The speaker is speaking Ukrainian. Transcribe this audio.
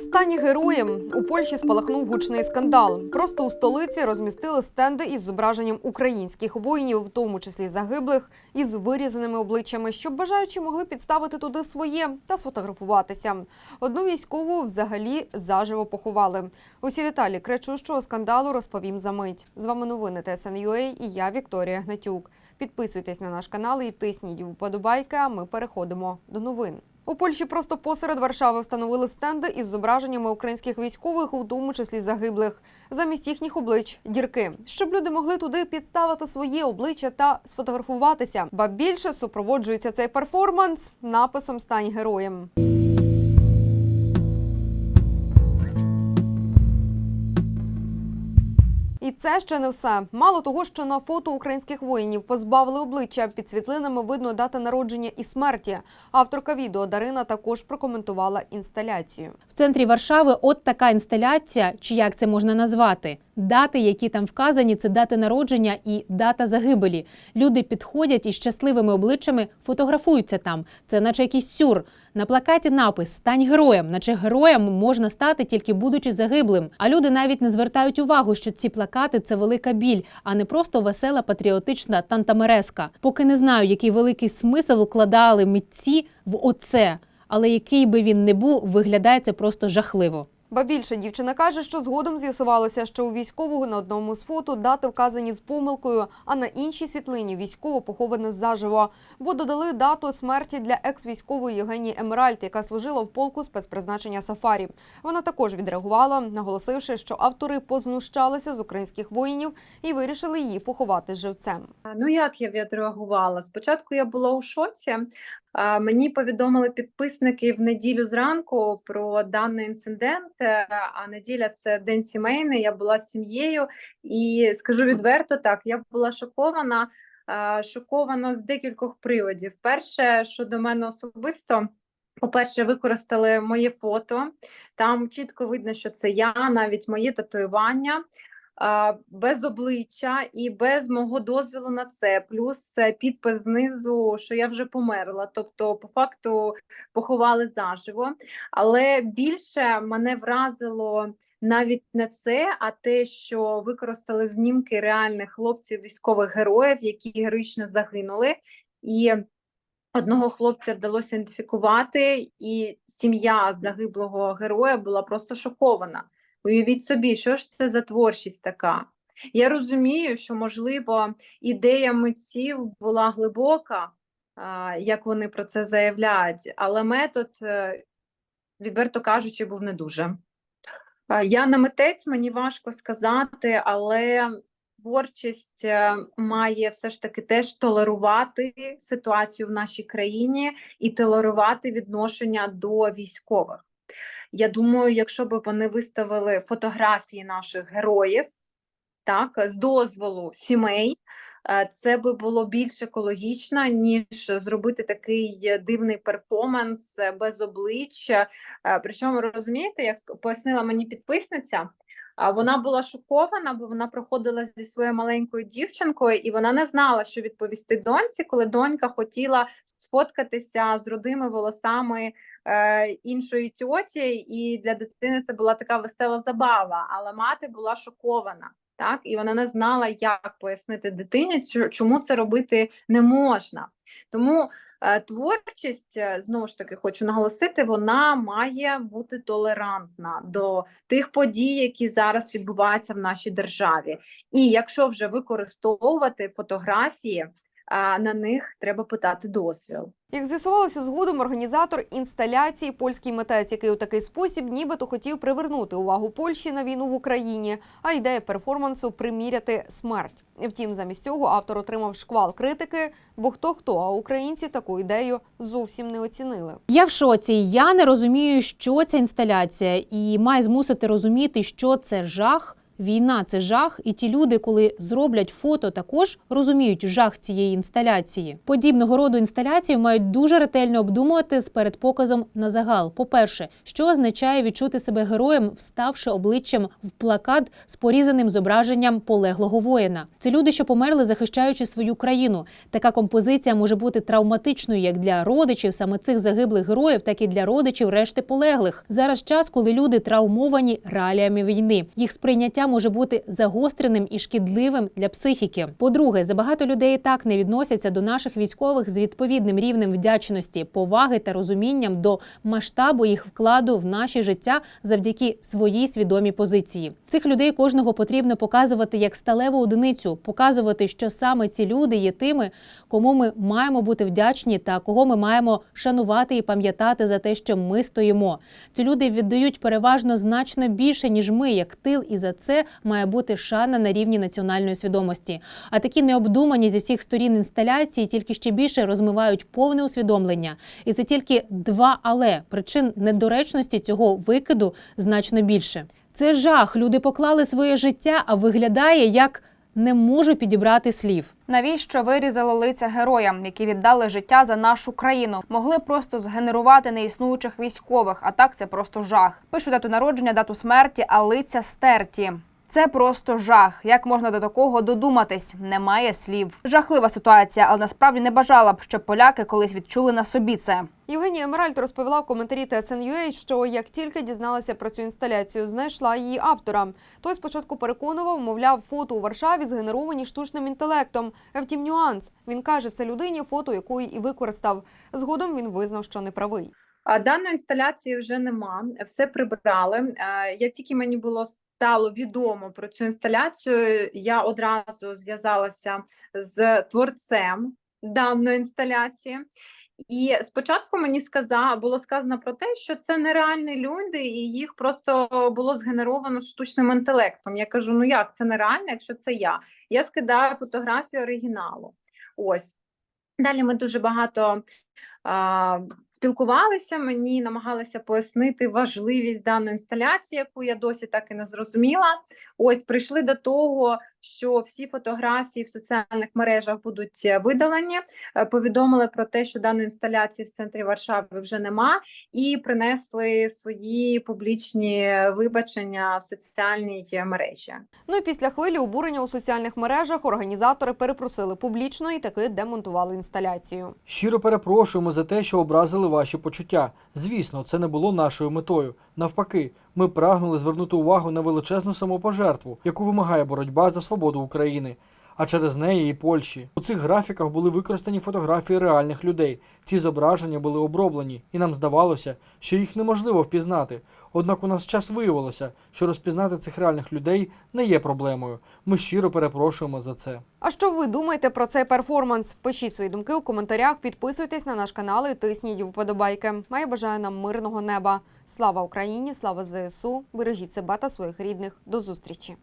Стані героєм у Польщі спалахнув гучний скандал. Просто у столиці розмістили стенди із зображенням українських воїнів, в тому числі загиблих, із вирізаними обличчями, щоб бажаючі могли підставити туди своє та сфотографуватися. Одну військову взагалі заживо поховали. Усі деталі кричущого скандалу розповім за мить. З вами новини ТСНЮА і я Вікторія Гнатюк. Підписуйтесь на наш канал і тисніть вподобайки. А ми переходимо до новин. У Польщі просто посеред Варшави встановили стенди із зображеннями українських військових, у тому числі загиблих, замість їхніх облич дірки, щоб люди могли туди підставити своє обличчя та сфотографуватися. Ба більше супроводжується цей перформанс написом Стань героєм. І це ще не все. Мало того, що на фото українських воїнів позбавили обличчя під світлинами видно дати народження і смерті. Авторка відео Дарина також прокоментувала інсталяцію. В центрі Варшави от така інсталяція, чи як це можна назвати. Дати, які там вказані, це дати народження і дата загибелі. Люди підходять із щасливими обличчями, фотографуються там. Це наче якийсь сюр. На плакаті напис Стань героєм, наче героєм можна стати тільки будучи загиблим. А люди навіть не звертають увагу, що ці плакати це велика біль, а не просто весела патріотична тантамереска. Поки не знаю, який великий смисл вкладали митці в оце. Але який би він не був, виглядає це просто жахливо. Ба більше дівчина каже, що згодом з'ясувалося, що у військового на одному з фото дати вказані з помилкою, а на іншій світлині військово поховане заживо. Бо додали дату смерті для екс-військової Євгенії Емеральд, яка служила в полку спецпризначення Сафарі. Вона також відреагувала, наголосивши, що автори познущалися з українських воїнів і вирішили її поховати живцем. Ну, як я відреагувала? Спочатку я була у шоці. Мені повідомили підписники в неділю зранку про даний інцидент. е, А неділя це день сімейний. Я була з сім'єю, і скажу відверто, так я була шокована. Шокована з декількох приводів. Перше, що до мене особисто. По-перше, використали моє фото. Там чітко видно, що це я, навіть моє татуювання без обличчя і без мого дозволу на це, плюс е, підпис знизу, що я вже померла. Тобто, по факту поховали заживо. Але більше мене вразило навіть не це, а те, що використали знімки реальних хлопців, військових героїв, які героїчно загинули. І Одного хлопця вдалося ідентифікувати, і сім'я загиблого героя була просто шокована. Уявіть собі, що ж це за творчість така. Я розумію, що, можливо, ідея митців була глибока, як вони про це заявляють, але метод, е, відверто кажучи, був не дуже. Я не митець, мені важко сказати, але творчість е, має все ж таки теж толерувати ситуацію в нашій країні і толерувати відношення до військових. Я думаю, якщо б вони виставили фотографії наших героїв, так, з дозволу сімей, е, це би було більш екологічно, ніж зробити такий дивний перформанс е, без обличчя. Е, Причому розумієте, як пояснила мені підписниця, а вона була шокована, бо вона проходила зі своєю маленькою дівчинкою, і вона не знала, що відповісти доньці, коли донька хотіла сфоткатися з родими волосами е, іншої тьоті, і для дитини це була така весела забава. Але мати була шокована. Так, і вона не знала, як пояснити дитині, чому це робити не можна. Тому е, творчість, е, знову ж таки, хочу наголосити, вона має бути толерантна до тих подій, які зараз відбуваються в нашій державі. І якщо вже використовувати фотографії, а, на них треба питати дозвіл. Як з'ясувалося згодом, організатор інсталяції польський митець, який у такий спосіб нібито хотів привернути увагу Польщі на війну в Україні, а ідея перформансу приміряти смерть. Втім, замість цього автор отримав шквал критики, бо хто хто, а українці таку ідею зовсім не оцінили. Я в шоці. Я не розумію, що ця інсталяція, і має змусити розуміти, що це жах Війна це жах, і ті люди, коли зроблять фото, також розуміють жах цієї інсталяції. Подібного роду інсталяції мають дуже ретельно обдумувати з передпоказом на загал. По-перше, що означає відчути себе героєм, вставши обличчям в плакат з порізаним зображенням полеглого воїна. Це люди, що померли, захищаючи свою країну. Така композиція може бути травматичною як для родичів саме цих загиблих героїв, так і для родичів решти полеглих. Зараз час, коли люди травмовані реаліями війни. Їх сприйняття може бути загостреним і шкідливим для психіки. По-друге, забагато людей так не відносяться до наших військових з відповідним рівнем вдячності, поваги та розумінням до масштабу їх вкладу в наші життя завдяки своїй свідомій позиції. Цих людей кожного потрібно показувати як сталеву одиницю, показувати, що саме ці люди є тими, кому ми маємо бути вдячні та кого ми маємо шанувати і пам'ятати за те, що ми стоїмо. Ці люди віддають переважно значно більше ніж ми, як тил, і за це має бути шана на рівні національної свідомості. А такі необдумані зі всіх сторін інсталяції тільки ще більше розмивають повне усвідомлення. І це тільки два але причин недоречності цього викиду значно більше. Це жах. Люди поклали своє життя, а виглядає як не можу підібрати слів. Навіщо вирізали лиця героям, які віддали життя за нашу країну? Могли просто згенерувати неіснуючих військових, а так це просто жах. Пишу дату народження, дату смерті, а лиця стерті. Це просто жах. Як можна до такого додуматись? Немає слів. Жахлива ситуація, але насправді не бажала б, щоб поляки колись відчули на собі це. Євгенія Емеральд розповіла в коментарі TSN.ua, що як тільки дізналася про цю інсталяцію, знайшла її автора. Той спочатку переконував, мовляв, фото у Варшаві згенеровані штучним інтелектом. Втім, нюанс. Він каже, це людині фото якої і використав. Згодом він визнав, що не правий. А Даної інсталяції вже нема, все прибрали. Е, Як тільки мені було стало відомо про цю інсталяцію, я одразу зв'язалася з творцем даної інсталяції. І спочатку мені сказав, було сказано про те, що це нереальні люди, і їх просто було згенеровано штучним інтелектом. Я кажу: ну як це нереально, якщо це я? Я скидаю фотографію оригіналу. Ось. Далі ми дуже багато спілкувалися, мені намагалися пояснити важливість даної інсталяції, яку я досі так і не зрозуміла. Ось прийшли до того, що всі фотографії в соціальних мережах будуть е, видалені. Е, Повідомили про те, що даної інсталяції в центрі Варшави вже нема, і принесли свої публічні вибачення в соціальній мережі. Ну і після хвилі обурення у соціальних мережах організатори перепросили публічно і таки демонтували інсталяцію. Щиро перепрошуємо за те, що образили ваші почуття. Звісно, це не було нашою метою. Навпаки, ми прагнули звернути увагу на величезну самопожертву, яку вимагає боротьба за свободу України. А через неї і Польщі. У цих графіках були використані фотографії реальних людей. Ці зображення були оброблені, і нам здавалося, що їх неможливо впізнати. Однак у нас час виявилося, що розпізнати цих реальних людей не є проблемою. Ми щиро перепрошуємо за це. А що ви думаєте про цей перформанс? Пишіть свої думки у коментарях, підписуйтесь на наш канал і тисніть вподобайки. А я бажаю нам мирного неба. Слава Україні! Слава ЗСУ! Бережіть себе та своїх рідних. До зустрічі!